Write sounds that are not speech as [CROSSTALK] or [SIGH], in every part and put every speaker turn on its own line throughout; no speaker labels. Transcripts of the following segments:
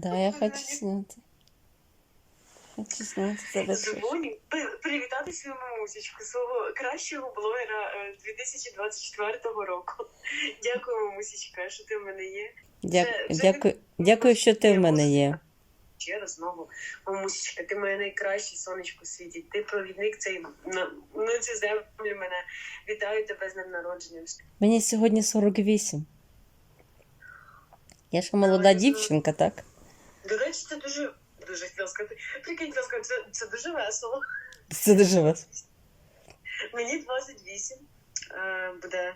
Да, я хочу зняти. Хочу зняти тебе.
Привітати свою мамусечку, свого кращого блогера е, 2024 року. [LAUGHS] Дякую, мамусечка, що ти в мене є.
Дякую, дякую, дякую, що ти в мене є.
Ще раз знову, мамусечка, ти моє найкраще сонечко світі. Ти провідник цей на, на цю землю мене. Вітаю тебе з днем народження.
Мені сьогодні 48. Я ще молода дівчинка, так?
До речі, це дуже дуже хотіла сказати. Прикинь, сказати, це, це дуже весело.
Це дуже вас.
Мені 28, е, буде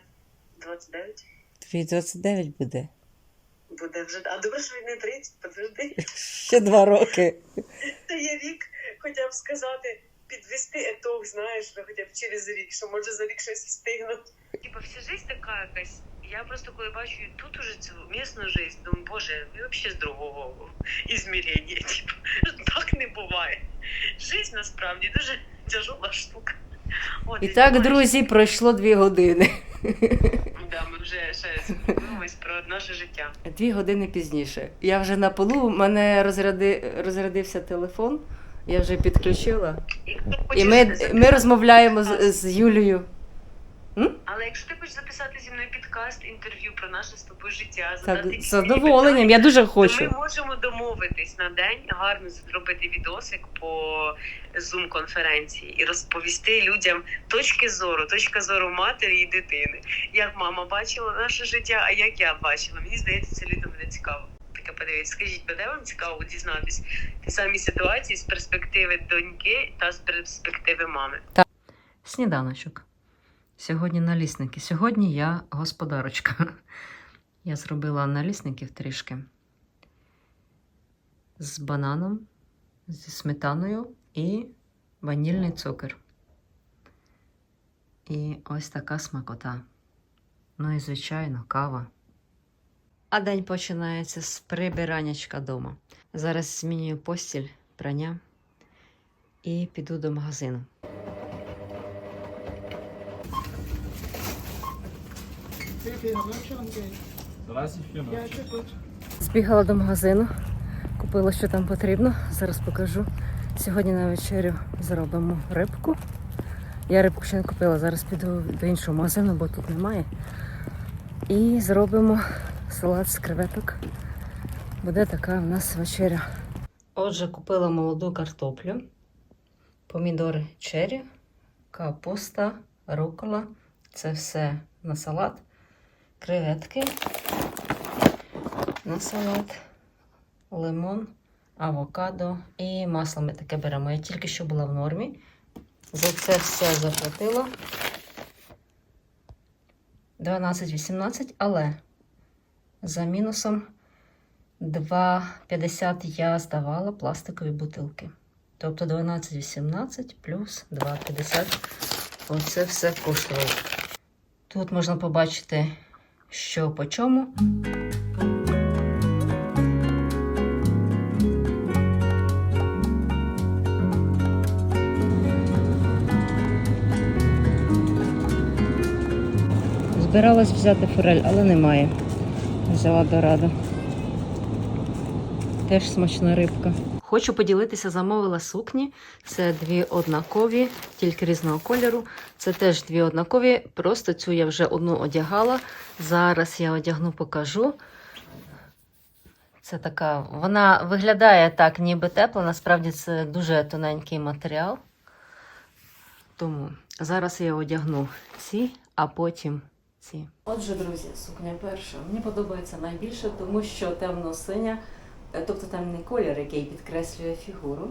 29.
Тобі 29 буде.
Буде вже. А добре, що він не 30, подожди.
Ще два роки.
Та є рік, хоча б сказати, підвести етог, знаєш, хоча б через рік, що може за рік щось встигнути. Типа, вся життя така якась. Я просто коли бачу тут уже цю місну життя, думаю, боже, ви взагалі з другого ізмірення. Типу, так не буває. Жизнь насправді дуже тяжела штука. От,
І так, друзі, пройшло дві години.
Да, ми вже ще спілкуємось про наше життя.
Дві години пізніше. Я вже на полу, у мене розряди, розрядився телефон, я вже підключила.
І,
І ми, ми розмовляємо з, з Юлією.
Але якщо ти хочеш записати зі мною підкаст, інтерв'ю про наше з тобою життя,
Так,
задати
з
якісь
задоволенням, я дуже
то
хочу.
ми можемо домовитись на день, гарно зробити відосик по зум-конференції і розповісти людям точки зору, точка зору матері і дитини. Як мама бачила наше життя, а як я бачила. Мені здається, це людям буде цікаво. Таке подивіться, скажіть, буде вам цікаво дізнатись ті самі ситуації з перспективи доньки та з перспективи мами.
Сніданочок. Сьогодні налісники. Сьогодні я господарочка. [LAUGHS] Я зробила налісників трішки з бананом, зі сметаною і ванільний цукор. І ось така смакота. Ну і, звичайно, кава. А день починається з прибираннячка дома. Зараз змінюю постіль, прання і піду до магазину. Збігала до магазину, купила, що там потрібно. Зараз покажу. Сьогодні на вечерю зробимо рибку. Я рибку ще не купила, зараз піду до іншого магазину, бо тут немає. І зробимо салат з креветок. Буде така в нас вечеря. Отже, купила молоду картоплю, помідори чері, капуста, рукола. Це все на салат, креветки на салат, лимон, авокадо і масло ми таке беремо. Я тільки що була в нормі. За це все заплатила 12,18, але за мінусом 2,50 я здавала пластикові бутилки. Тобто 12,18 плюс 2,50. Оце все коштувало. Тут можна побачити, що по чому. Збиралась взяти форель, але немає. Взяла дораду. Теж смачна рибка. Хочу поділитися, замовила сукні. Це дві однакові, тільки різного кольору. Це теж дві однакові. Просто цю я вже одну одягала. Зараз я одягну, покажу. Це така, вона виглядає так, ніби тепла. Насправді це дуже тоненький матеріал. Тому зараз я одягну ці, а потім ці. Отже, друзі, сукня перша. Мені подобається найбільше, тому що темно-синя, е, тобто темний колір, який підкреслює фігуру,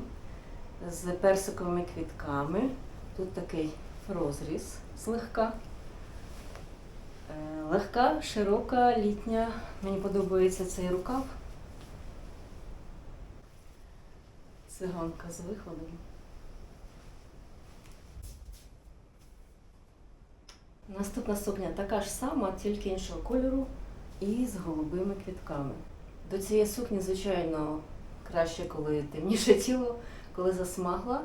з персиковими квітками. Тут такий розріз злегка. Е, Легка, широка, літня. Мені подобається цей рукав. Циганка з виходом. Наступна сукня така ж сама, тільки іншого кольору і з голубими квітками. До цієї сукні, звичайно, краще, коли темніше тіло, коли засмагла.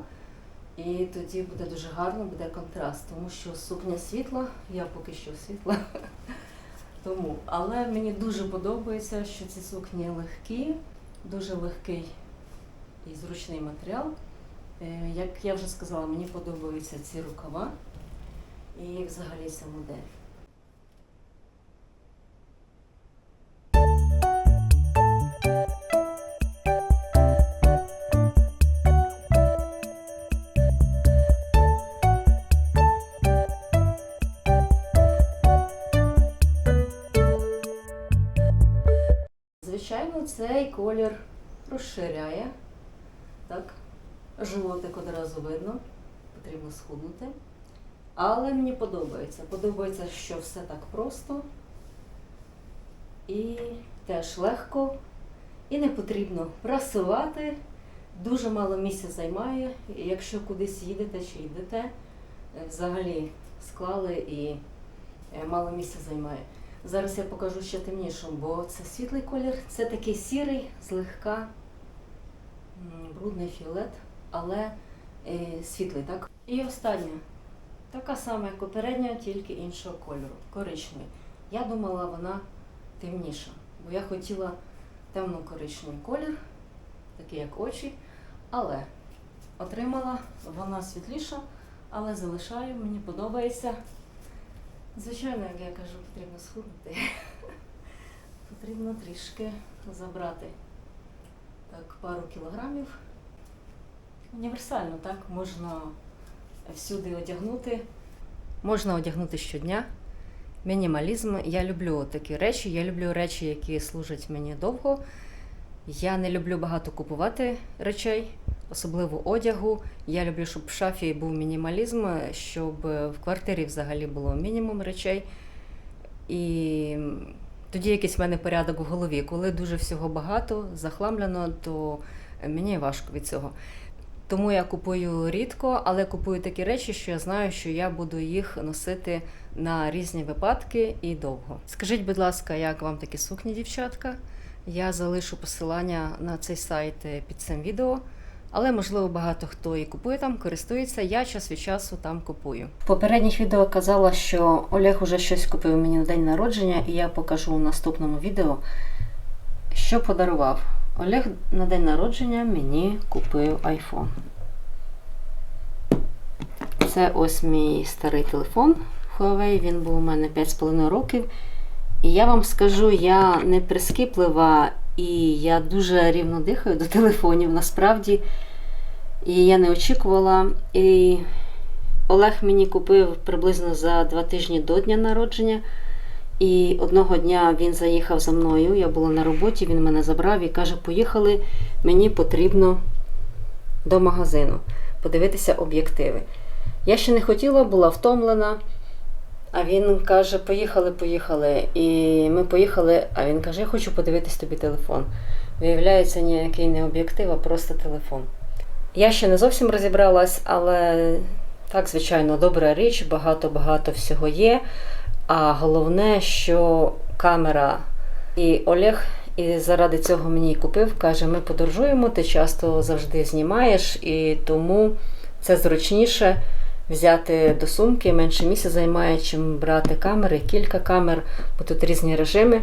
І тоді буде дуже гарно, буде контраст, тому що сукня світла, я поки що світла, [LAUGHS] Тому, але мені дуже подобається, що ці сукні легкі, дуже легкий і зручний матеріал. Е, Як я вже сказала, мені подобаються ці рукава і взагалі ця модель. Цей колір розширяє. Так, животик одразу видно, потрібно схуднути. Але мені подобається. Подобається, що все так просто і теж легко. І не потрібно прасувати. Дуже мало місця займає. І Якщо кудись їдете чи йдете, е, взагалі склали і е, мало місця займає. Зараз я покажу ще темнішу, бо це світлий колір, це такий сірий, злегка брудний фіолет, але е, світлий, так? І остання. Така сама, як попередня, тільки іншого кольору, коричневий. Я думала, вона темніша, бо я хотіла темно-коричневий колір, такий як очі, але отримала вона світліша, але залишаю, мені подобається. Звичайно, як я кажу, потрібно схуднути. [LAUGHS] Потрібно трішки забрати так, пару кілограмів. Універсально, так, можна всюди одягнути. Можна одягнути щодня. Мінімалізм. Я люблю такі речі. Я люблю речі, які служать мені довго. Я не люблю багато купувати речей, особливо одягу. Я люблю, щоб в шафі був мінімалізм, щоб в квартирі взагалі було мінімум речей. І тоді якийсь в мене порядок в голові. Коли дуже всього багато, захламлено, то мені важко від цього. Тому я купую рідко, але купую такі речі, що я знаю, що я буду їх носити на різні випадки і довго. Скажіть, будь ласка, як вам такі сукні, дівчатка? Я залишу посилання на цей сайт під цим відео. Але можливо багато хто і купує там, користується. Я час від часу там купую. В попередніх відео казала, що Олег уже щось купив мені на день народження, і я покажу у наступному відео, що подарував. Олег на день народження мені купив iPhone. Це ось мій старий телефон Huawei. Він був у мене 5,5 років. І я вам скажу, я не прискіплива і я дуже рівно дихаю до телефонів насправді. І я не очікувала. І Олег мені купив приблизно за два тижні до дня народження. І одного дня він заїхав за мною. Я була на роботі, він мене забрав і каже: Поїхали, мені потрібно до магазину подивитися об'єктиви. Я ще не хотіла, була втомлена. А він каже: Поїхали, поїхали. І ми поїхали. А він каже: Я хочу подивитись тобі телефон. Виявляється, ніякий не об'єктив, а просто телефон. Я ще не зовсім розібралась, але так, звичайно, добра річ, багато-багато всього є. А головне, що камера і Олег і заради цього мені купив. Каже, ми подорожуємо, ти часто завжди знімаєш, і тому це зручніше взяти до сумки, менше місця займає, чим брати камери, кілька камер, бо тут різні режими.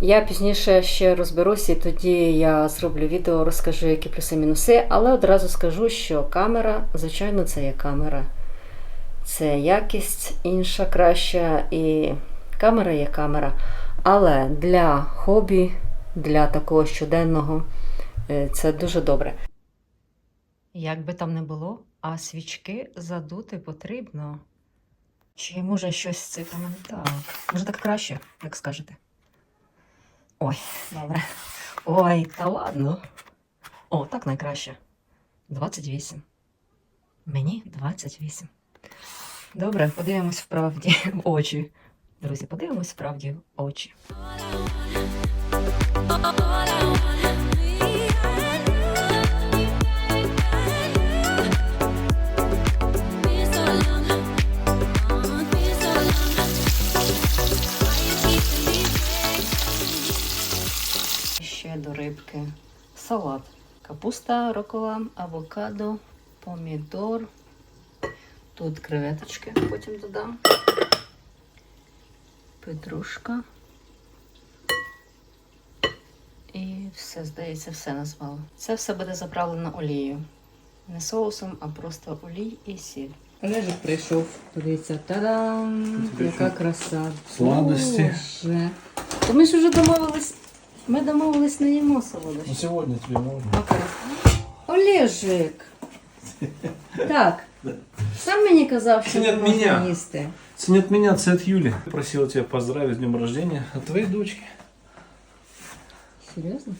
Я пізніше ще розберуся, і тоді я зроблю відео, розкажу, які плюси-мінуси, але одразу скажу, що камера, звичайно, це є камера. Це якість інша, краща, і камера є камера. Але для хобі, для такого щоденного, е, це дуже добре. Як би там не було, а свічки задути потрібно. Чи може щось з цифрами не так? Може так краще, як скажете? Ой, добре. Ой, та ладно. О, так найкраще. 28. Мені 28. Добре, подивимось вправді в [LAUGHS] очі. Друзі, подивимось вправді в очі. Рибки салат. Капуста рокова, авокадо, помідор. Тут креветочки потім додам. петрушка. І все, здається, все назвала. Це все буде заправлено олією. Не соусом, а просто олій і сіль. Олежик прийшов. Подивіться, та-дам! Яка краса.
Сладості.
Боже. То ми ж вже домовились. Ми домовились не їмо солодощі.
Ну сегодня тебе можно.
Окей. Олежик. [LAUGHS] Так. Сам мені казав, що
Це не
не
від
можна
мене.
їсти.
Это не от меня, это от Юли. Просила тебя поздравить с днем рождения от твоей дочки.
Серйозно?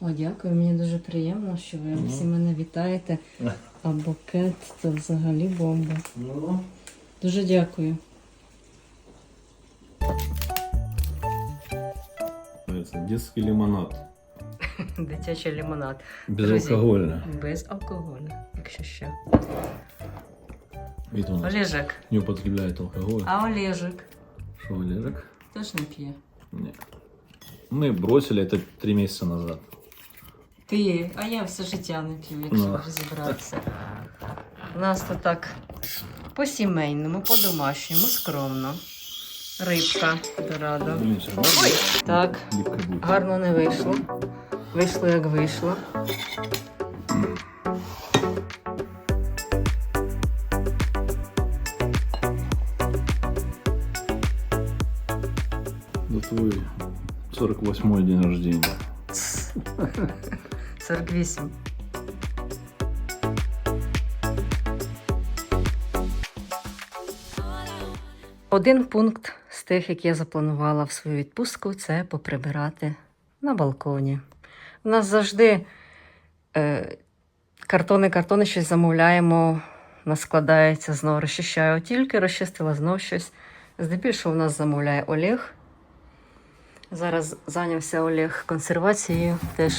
О, дякую, мені дуже приємно, що ви всі мене вітаєте. [LAUGHS] А букет то взагалі бомба.
Ну,
Дуже дякую
это детский лимонад. [LAUGHS]
Дитячий лимонад.
Безалкогольно.
Без алкоголю, якщо що.
Вид у нас
Олежик.
не употребляет алкоголь.
А Олежик
Что, Олежек?
теж не п'є.
Нет. Мы бросили это три месяца назад.
Ти, а я все життя не п'ю, якщо
Ну.
розібратися. У нас то так по-сімейному, по-домашньому, скромно. Рибка
всё равно
Так, гарно не вийшло. Вийшло як вийшло.
Это твой 48-й день рождения. [LAUGHS]
48. Один пункт з тих, які я запланувала в свою відпустку, це поприбирати на балконі. У нас завжди е, картони, картони щось замовляємо, у нас складається, знову розчищаю. Тільки розчистила знов щось. Здебільшого у нас замовляє Олег. Зараз зайнявся Олег консервацією теж.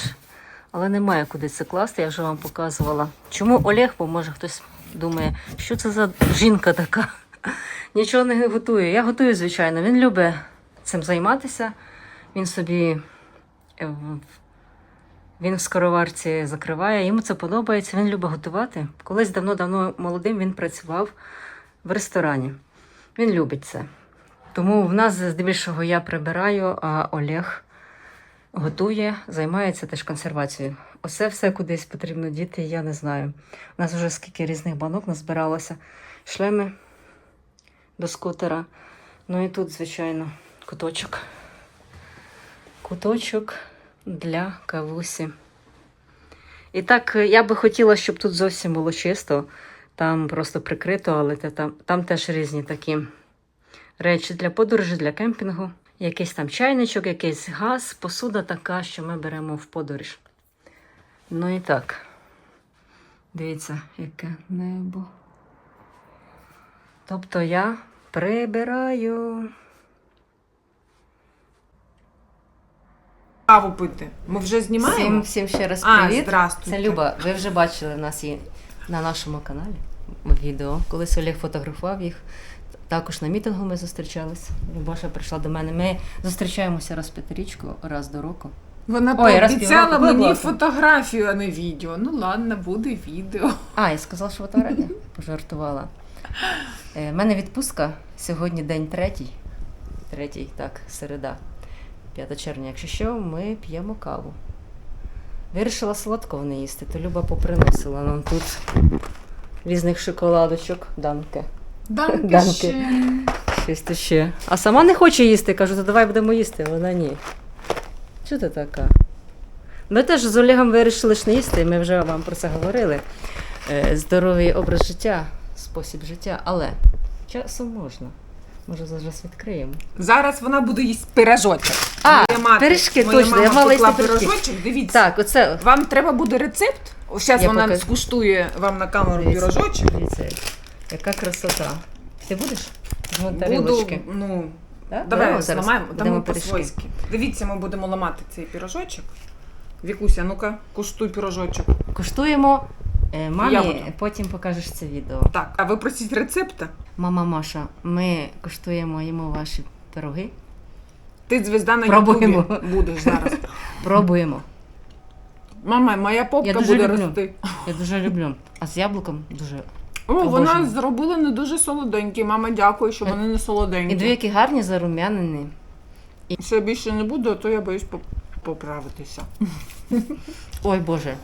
Але немає куди це класти, я вже вам показувала. Чому Олег, бо може хтось думає, що це за жінка така. [LAUGHS] Нічого не готує. Я готую, звичайно. Він любить цим займатися. Він собі е, він в скороварці закриває, йому це подобається, він любить готувати. Колись давно-давно молодим він працював в ресторані. Він любить це. Тому в нас здебільшого я прибираю, а Олег готує, займається теж консервацією. Оце все кудись потрібно діти, я не знаю. У нас вже скільки різних банок назбиралося. Шлеми до скутера. Ну і тут, звичайно, куточок. Куточок для кавусі. І так, е, я би хотіла, щоб тут зовсім було чисто. Там просто прикрито, але там, там теж різні такі речі для подорожі, для кемпінгу. Якийсь там чайничок, якийсь газ, посуда така, що ми беремо в подорож. Ну і так. Дивіться, яке небо. Тобто я прибираю.
каву пити. Ми вже
Всім,
знімаємо?
всім ще раз
А,
привіт.
здравствуйте.
Це Люба. Ви вже бачили в нас є на нашому каналі відео. Колись Олег фотографував їх. Також на мітингу ми зустрічались. Любаша прийшла до мене. Ми зустрічаємося раз в п'ятирічку, раз до року.
Вона
Ой, раз
пообіцяла
півроку, будь
мені
ласка.
фотографію, а не відео. Ну ладно, буде відео.
А, я сказала, що фотографія. [LAUGHS] Пожартувала. У мене відпустка. Сьогодні день третій. Третій, так, середа. 5 червня. Якщо що, ми п'ємо каву. Вирішила солодкого не їсти, то Люба поприносила нам тут різних шоколадочок. Данке.
Данки. ще.
Щось то ще. А сама не хоче їсти. Кажу, то давай будемо їсти. Вона ні. Чого ти така? Ми теж з Олегом вирішили ж не їсти, ми вже вам про це говорили. Е, Здоровий образ життя, спосіб життя, але часом можна. Може, зараз відкриємо.
Зараз вона буде їсти пирожочок.
А,
Моя мати-
пиріжки,
моя
точно, я
мама
мала
пекла
їсти пиріжки.
пирожочок. Дивіться.
Так, оце.
Вам треба буде рецепт. Зараз
Я
вона
покажу.
скуштує вам на камеру
Дивіться,
пирожочок.
Дивіться, яка красота. Ти будеш?
Буду,
тарілочки.
ну,
Так?
давай
Беремо зараз?
зламаємо,
Будемо пиріжки.
по-свойськи. Дивіться, ми будемо ламати цей пирожочок. Вікуся, ну-ка, куштуй пирожочок.
Куштуємо. Е, Мамі,
Я
потім покажеш це відео.
Так, а ви просіть рецепта?
Мама Маша, ми куштуємо їмо ваші пироги.
Ти звізда на
Пробуємо.
Ютубі будеш зараз. [LAUGHS]
Пробуємо.
Мама, моя попка
Я дуже
буде
люблю.
рости.
Я дуже люблю. А з яблуком дуже
О, вона
Обожнюю.
зробила не дуже солоденькі. Мама, дякую, що вони не солоденькі.
І дві які гарні зарум'янені.
Якщо я більше не буду, то я боюсь поп- поправитися.
Ой Боже.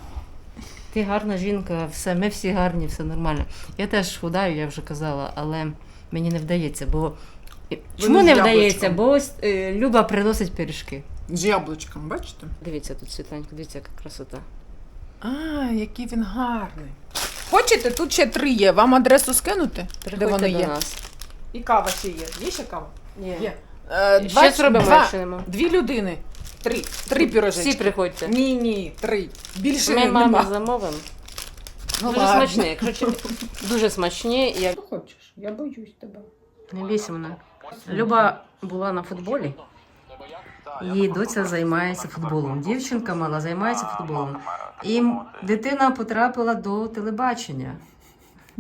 Ти гарна жінка, все, ми всі гарні, все нормально. Я теж худаю, я вже казала, але мені не вдається, бо. Чому не вдається? Бо ось е, Люба приносить пиріжки.
З яблучком, бачите?
Дивіться тут світленько, дивіться, яка красота.
А, який він гарний. Хочете, тут ще три є. Вам адресу скинути? Де
Приходьте
вони
до
є?
нас.
І кава ще є. Є ще кава? Є. Е,
Ще
два-
зробимо,
два-
якщо нема.
Дві людини. Три. Три пірожечки.
Всі приходьте.
Ні, ні, три. Більше
Ми
нема.
мамі замовимо.
Ну,
Дуже
ладно.
смачні, якщо чесно. Дуже смачні. Як...
Що хочеш? Я боюсь тебе.
Не лізь мене. Люба була на футболі. Її доця займається футболом. Дівчинка мала займається футболом. І дитина потрапила до телебачення.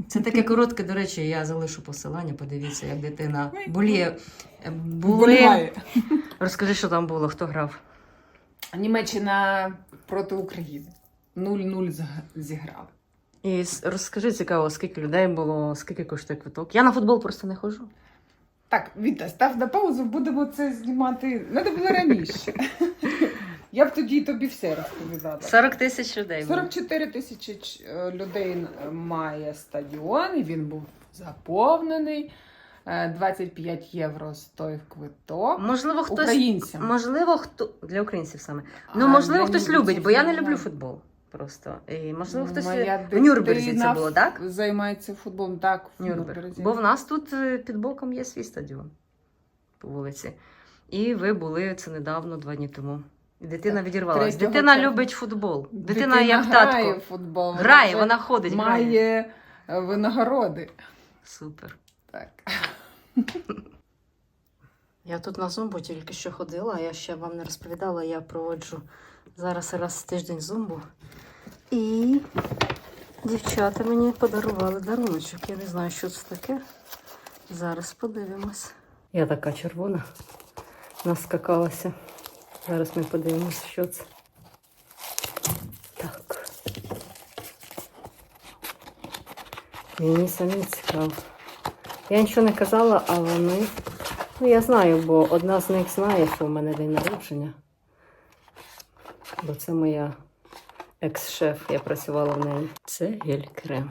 Це таке коротке, до речі, я залишу посилання, подивіться, як дитина боліє. Були... Розкажи, що там було, хто грав.
Німеччина проти України. 0-0 зг- зіграли.
І розкажи цікаво, скільки людей було, скільки коштує квиток. Я на футбол просто не ходжу.
Так, Віта, став на паузу, будемо це знімати. Надо було раніше. Я б тоді тобі все розповідала.
40 тисяч людей. було.
44 тисячі е, людей е, має стадіон, і він був заповнений. Е, 25 євро стоїв квиток.
Можливо, хтось
Українцям.
Можливо, хто для українців саме.
А
Ну, можливо, хтось любить, бо я не люблю футбол. Просто. І можливо, хтось
Моя
в Нюрнберзі це було, так?
Займається футболом, так, в. Нюрнберзі.
Бо в нас тут е, під боком є свій стадіон по вулиці. І ви були це недавно, два дні тому. Дитина
Так,
відірвалась. Дитина
червня.
любить футбол. Дитина, як
грає
татко.
в футбол.
Грає, вона ходить,
має е, винагороди.
Супер.
Так.
Я тут на зумбу тільки що ходила, я ще вам не розповідала, я проводжу зараз раз в тиждень зумбу. І дівчата мені подарували даруночок. Я не знаю, що це таке. Зараз подивимось. Я така червона, наскакалася. Зараз ми подивимось, що це. Так. Мені самі цікаво. Я нічого не казала, а вони. Ну, я знаю, бо одна з них знає, що в мене день народження. Бо це моя екс-шеф, я працювала в неї. Це гель-крем.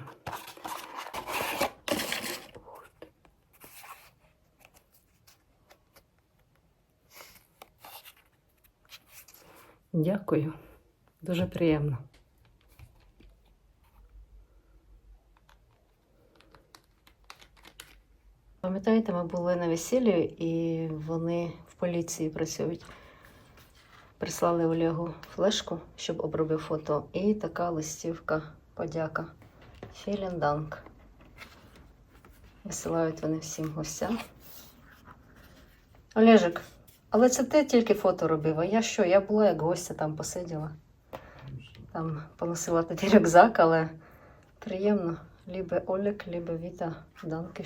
Дякую. Дуже приємно. Пам'ятаєте, ми були на весіллі і вони в поліції працюють. Прислали Олегу флешку, щоб обробив фото. І така листівка, подяка. Dank. Висилають вони всім гостям. Олежик, але це ти тільки фото робив, а я що? Я була як гостя там посиділа. Там поносила тоді рюкзак, але приємно. Лібе Олег, лібе Віта, Данки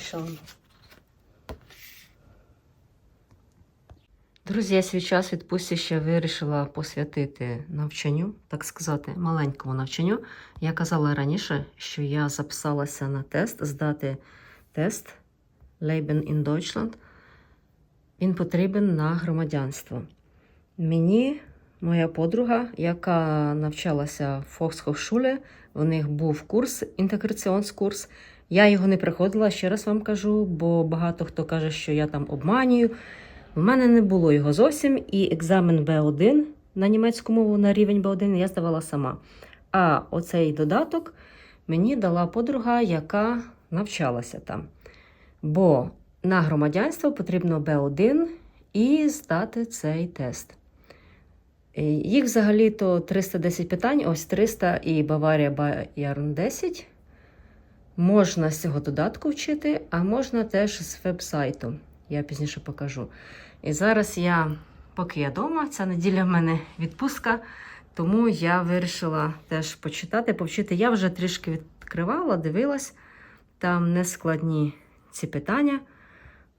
Друзі, я свій час відпустці ще вирішила посвятити навчанню, так сказати, маленькому навчанню. Я казала раніше, що я записалася на тест, здати тест Leben in Deutschland. Він потрібен на громадянство. Мені моя подруга, яка навчалася в Volkshochschule, в них був курс, інтеграціонс-курс. Я його не приходила, ще раз вам кажу, бо багато хто каже, що я там обманюю. У мене не було його зовсім, і екзамен Б1 на німецьку мову на рівень Б1 я здавала сама. А оцей додаток мені дала подруга, яка навчалася там. Бо на громадянство потрібно Б1 і здати цей тест. Е, Їх взагалі-то 310 питань, ось 300 і Баварія Байерн 10. Можна з цього додатку вчити, а можна теж з веб-сайту. Я пізніше покажу. І зараз я, поки я вдома, ця неділя в мене відпустка, тому я вирішила теж почитати, повчити. Я вже трішки відкривала, дивилась. Там нескладні ці питання.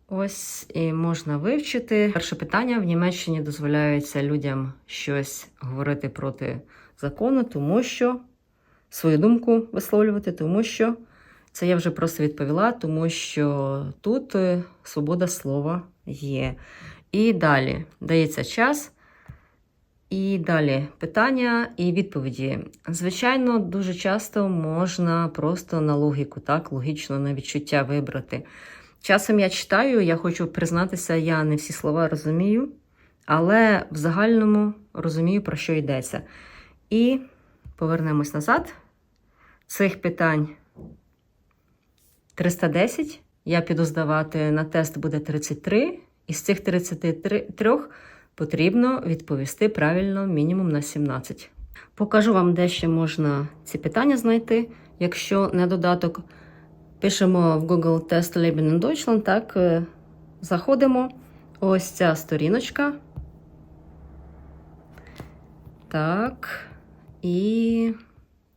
Ось і можна вивчити. Перше питання: в Німеччині дозволяється людям щось говорити проти закону, тому що свою думку висловлювати, тому що Це я вже просто відповіла, тому що тут е, свобода слова є. І далі дається час. І далі питання і відповіді. Звичайно, дуже часто можна просто на логіку, так, логічно на відчуття вибрати. Часом я читаю, я хочу признатися, я не всі слова розумію, але в загальному розумію, про що йдеться. І повернемось назад. Цих питань 310. Я піду здавати на тест буде 33. Із цих 33 потрібно відповісти правильно мінімум на 17. Покажу вам, де ще можна ці питання знайти. Якщо не додаток, пишемо в Google Test Leben in Deutschland, так, е, заходимо. Ось ця сторіночка. Так. І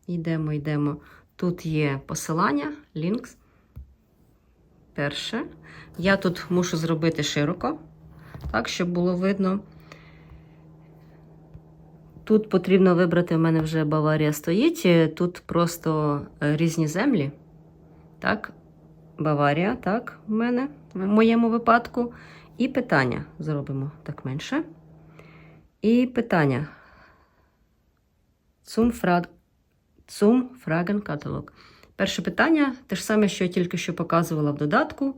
йдемо, йдемо. Тут є посилання, links. Перше. Я тут мушу зробити широко, так, щоб було видно. Тут потрібно вибрати, в мене вже Баварія стоїть. е, Тут просто е, різні землі. Так, Баварія, так, в мене, в моєму випадку. І питання зробимо так менше. І питання. Zum. Zum Fragenkatalog. Перше питання те ж саме, що я тільки що показувала в додатку.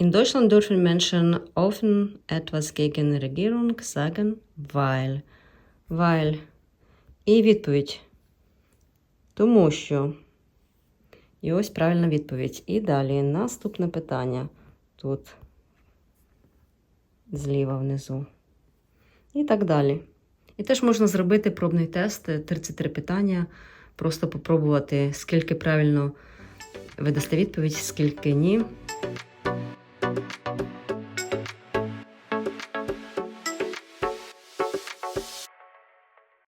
In Deutschland dürfen Menschen offen etwas gegen Regierung sagen, weil. Weil. І відповідь. Тому що. І ось правильна відповідь. І далі наступне питання. Тут зліва внизу. І так далі. І теж можна зробити пробний тест 33 питання, просто попробувати, скільки правильно ви дасте відповідь, скільки ні.